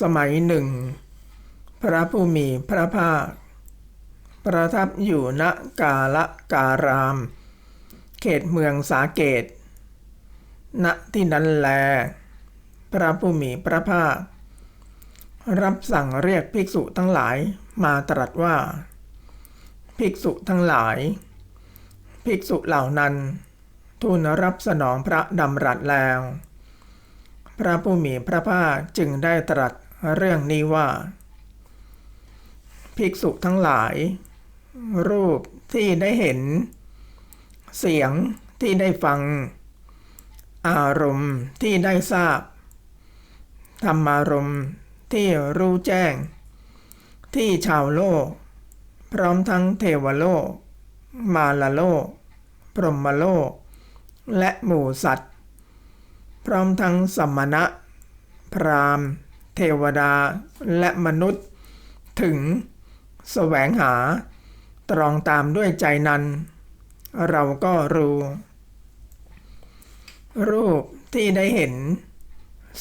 สมัยหนึ่ง พระผู้มีพระภาค ประทับอยู่ณกาละการาม เขตเมืองสาเกต ณที่นั้นแล พระผู้มีพระภาค รับสั่งเรียกภิกษุทั้งหลายมาตรัสว่า ภิกษุทั้งหลาย ภิกษุเหล่านั้น ทูลรับสนองพระดำรัสแล้วพระผู้มีพระภาคจึงได้ตรัส เรื่องนี้ว่า ภิกษุทั้งหลาย รูปที่ได้เห็น เสียงที่ได้ฟัง อารมณ์ที่ได้ทราบธรรมารมณ์ที่รู้แจ้ง ที่ชาวโลก พร้อมทั้งเทวโลก มาลโลก พรหมโลก และหมู่สัตว์ พร้อมทั้งสมณะ พราหมณ์ เทวดาและมนุษย์ ถึงแสวงหา ตรองตามด้วยใจนั้น เราก็รู้ รูปที่ได้เห็น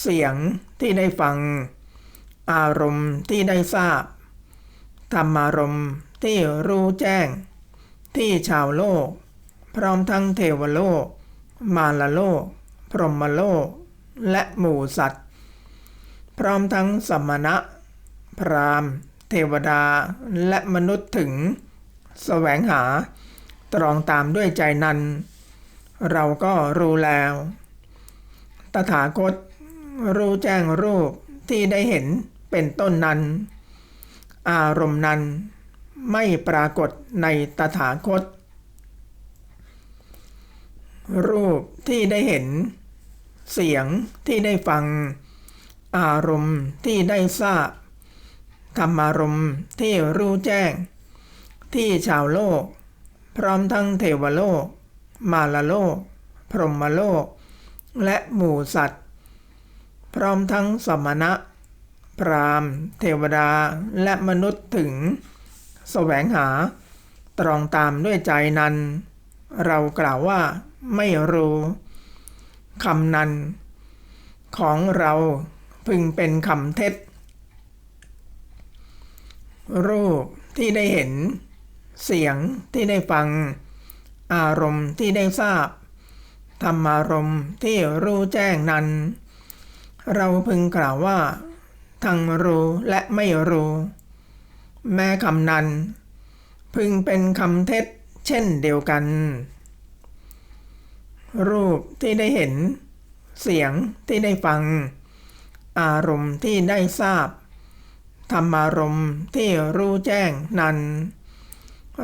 เสียงที่ได้ฟัง อารมณ์ที่ได้ทราบธรรมารมณ์ที่รู้แจ้ง ที่ชาวโลก พร้อมทั้งเทวโลก มาลโลก พรหมโลก และหมู่สัตว์ พร้อมทั้งสมณะ พราหมณ์ เทวดาและมนุษย์ถึงแสวงหา ตรองตามด้วยใจนั้น เราก็รู้แล้ว ตถาคต รู้แจ้งรูปที่ได้เห็นเป็นต้นนั้น อารมณ์นั้นไม่ปรากฏในตถาคต รูปที่ได้เห็น เสียงที่ได้ฟัง อารมณ์ที่ได้ทราบธรรมารมณ์ที่รู้แจ้ง ที่ชาวโลก พร้อมทั้งเทวโลก มาลโลก พรหมโลก และหมู่สัตว์ พร้อมทั้งสมณะ พรามเทวดาและมนุษย์ถึงแสวงหา ตรองตามด้วยใจนั้น เรากล่าวว่าไม่รู้คำนั้น ของเรา พึงเป็นคำเท็จ รูปที่ได้เห็น เสียงที่ได้ฟัง อารมณ์ที่ได้ทราบ ธรรมารมณ์ที่รู้แจ้งนั้น เราพึงกล่าวว่า ทั้งรู้และไม่รู้ แม้คำนั้น พึงเป็นคำเท็จเช่นเดียวกัน รูปที่ได้เห็น เสียงที่ได้ฟัง อารมณ์ที่ได้ทราบ ธรรมารมณ์ที่รู้แจ้งนั้น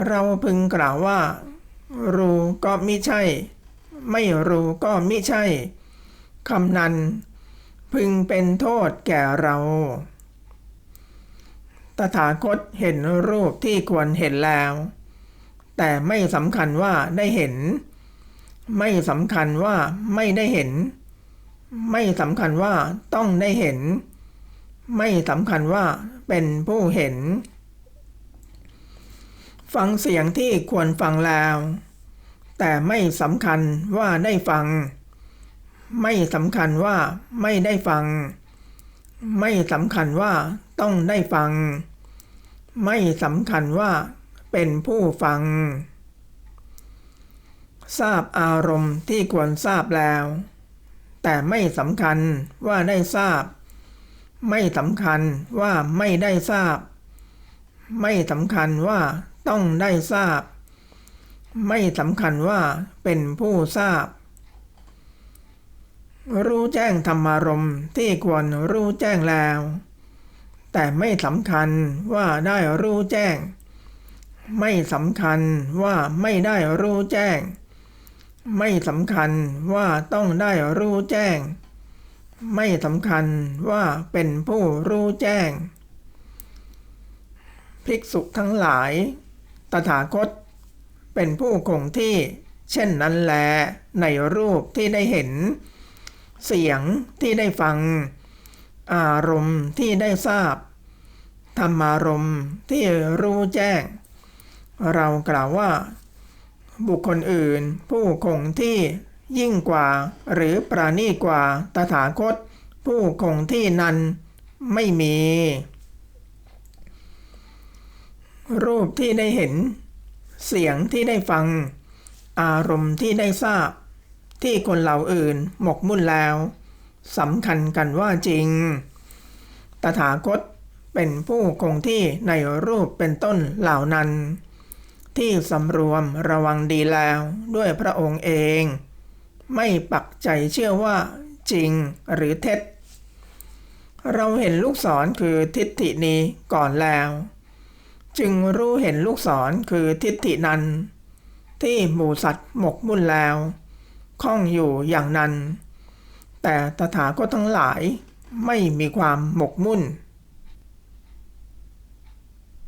เราพึงกล่าวว่า รู้ก็มิใช่ ไม่รู้ก็มิใช่คำนั้น พึงเป็นโทษแก่เรา ตถาคตเห็นรูปที่ควรเห็นแล้ว แต่ไม่สำคัญว่าได้เห็น ไม่สำคัญว่าไม่ได้เห็น ไม่สำคัญว่าต้องได้เห็น ไม่สำคัญว่าเป็นผู้เห็น ฟังเสียงที่ควรฟังแล้ว แต่ไม่สำคัญว่าได้ฟัง ไม่สำคัญว่าไม่ได้ฟัง ไม่สำคัญว่าต้องได้ฟัง ไม่สำคัญว่าเป็นผู้ฟัง ทราบอารมณ์ที่ควรทราบแล้ว แต่ไม่สำคัญว่าได้ทราบ ไม่สำคัญว่าไม่ได้ทราบ ไม่สำคัญว่าต้องได้ทราบ ไม่สำคัญว่าเป็นผู้ทราบ รู้แจ้งธรรมารมที่ควรรู้แจ้งแล้ว แต่ไม่สำคัญว่าได้รู้แจ้ง ไม่สำคัญว่าไม่ได้รู้แจ้ง ไม่สำคัญว่าต้องได้รู้แจ้ง ไม่สำคัญว่าเป็นผู้รู้แจ้ง ภิกษุทั้งหลาย ตถาคต เป็นผู้คงที่ เช่นนั้นแล ในรูปที่ได้เห็น เสียงที่ได้ฟัง อารมณ์ที่ได้ทราบ ธรรมารมณ์ที่รู้แจ้ง เรากล่าวว่า บุคคลอื่น ผู้คงที่ยิ่งกว่า หรือปราณีกว่าตถาคต ผู้คงที่นั้นไม่มี รูปที่ได้เห็น เสียงที่ได้ฟัง อารมณ์ที่ได้ทราบ ที่คนเหล่าอื่นหมกมุ่นแล้วสำคัญกันว่าจริง ตถาคตเป็นผู้คงที่ในรูปเป็นต้นเหล่านั้น ที่สำรวมระวังดีแล้วด้วยพระองค์เอง ไม่ปักใจเชื่อว่าจริงหรือเท็จ เราเห็นลูกศรคือทิฏฐินี้ก่อนแล้ว จึงรู้เห็นลูกศรคือทิฏฐินั้น ที่หมูสัตว์หมกมุ่นแล้วคล้องอยู่อย่างนั้น แต่ตถาคตทั้งหลายไม่มีความหมกมุ่น